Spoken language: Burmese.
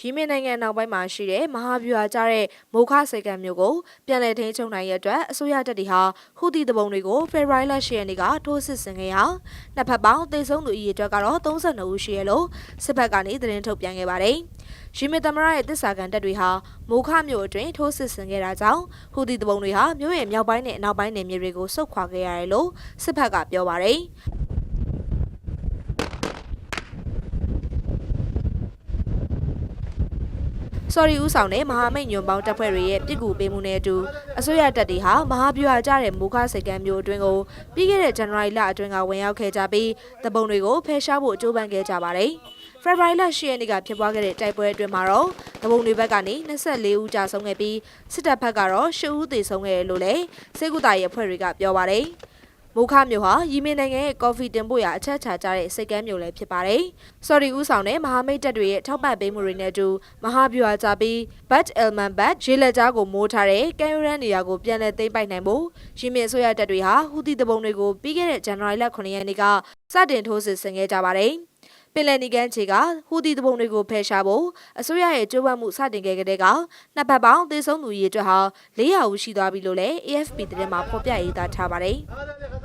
ယီမင်နိုင်ငံနောက်ပိုင်းမှာရှိတဲ့မဟာဗျူဟာကျတဲ့မိုခစေကန်မြို့ကိုပြန်လည်ထိန်းချုပ်နိုင်ရတဲ့အတွက်အစိုးရတပ်တွေဟာဟူသီတပုံတွေကိုဖေဖော်ဝါရီလ10ရက်နေ့ကထိုးစစ်ဆင်ခဲ့ရာနှစ်ဖက်ပေါင်းသေဆုံးသူအရေအတွက်ကတော့32ဦးရှိရလို့စစ်ဘက်ကနေသတင်းထုတ်ပြန်ခဲ့ပါတယ်။ယီမင်သမ္မတရဲ့တစ်စာကန်တပ်တွေဟာမိုခမြို့အတွင်းထိုးစစ်ဆင်ခဲ့တာကြောင့်ဟူသီတပုံတွေဟာမြို့ရဲ့မြောက်ပိုင်းနဲ့အနောက်ပိုင်းနယ်မြေတွေကိုဆုတ်ခွာခဲ့ရတယ်လို့စစ်ဘက်ကပြောပါတယ်။ sorry ဦးဆောင်တဲ့မဟာမိတ်ညွန်ပေါင်းတပ်ဖွဲ့တွေရဲ့ပြည်ကူပေးမှုနဲ့အတူအစိုးရတပ်တွေဟာမဟာဗျူဟာကျတဲ့မူခစိတ်ကမ်းမျိုးအတွင်းကိုပြီးခဲ့တဲ့ဇန်နဝါရီလအတွင်းကဝင်ရောက်ခဲ့ကြပြီးတပုံတွေကိုဖယ်ရှားဖို့ကြိုးပမ်းခဲ့ကြပါတယ်။ဖေဖော်ဝါရီလ10ရက်နေ့ကဖြစ်ပွားခဲ့တဲ့တိုက်ပွဲအတွင်းမှာတော့တပုံတွေဘက်ကနေ24ဦးကြာဆုံးခဲ့ပြီးစစ်တပ်ဘက်ကတော့10ဦးသေဆုံးခဲ့တယ်လို့လည်းစေကူတာရဲ့အဖွဲ့တွေကပြောပါတယ်။ မိုခမြို့ဟာယီမင်နိုင်ငံရဲ့ကော်ဖီတင်ပို့ရာအချက်ချာကျတဲ့စိတ်ကမ်းမြို့လည်းဖြစ်ပါတယ်။ဆော်ဒီဦးဆောင်တဲ့မဟာမိတ်တပ်တွေရဲ့ထောက်ပံ့ပေးမှုတွေနဲ့အတူမဟာဗျူဟာကြပြီးဘတ်အယ်မန်ဘတ်ရေလက်ကြားကိုမိုးထားတဲ့ကမ်ယူရန်နေရာကိုပြန်လည်သိမ်းပိုက်နိုင်ဖို့ယီမင်အစိုးရတပ်တွေဟာဟူသီတပုံတွေကိုပြီးခဲ့တဲ့ဇန်နဝါရီလ9ရက်နေ့ကစတင်ထိုးစစ်ဆင်ခဲ့ကြပါတယ်။ပင်လယ်နီကန်ခြေကဟူသီတပုံတွေကိုဖယ်ရှားဖို့အစိုးရရဲ့ကြိုးပမ်းမှုစတင်ခဲ့တဲ့ကနှစ်ဖက်ပေါင်းသေဆုံးသူရေအတွက်ဟာ400ဦးရှိသွားပြီလို့လည်း AFP သတင်းမှာဖော်ပြရေးသားထားပါတယ်။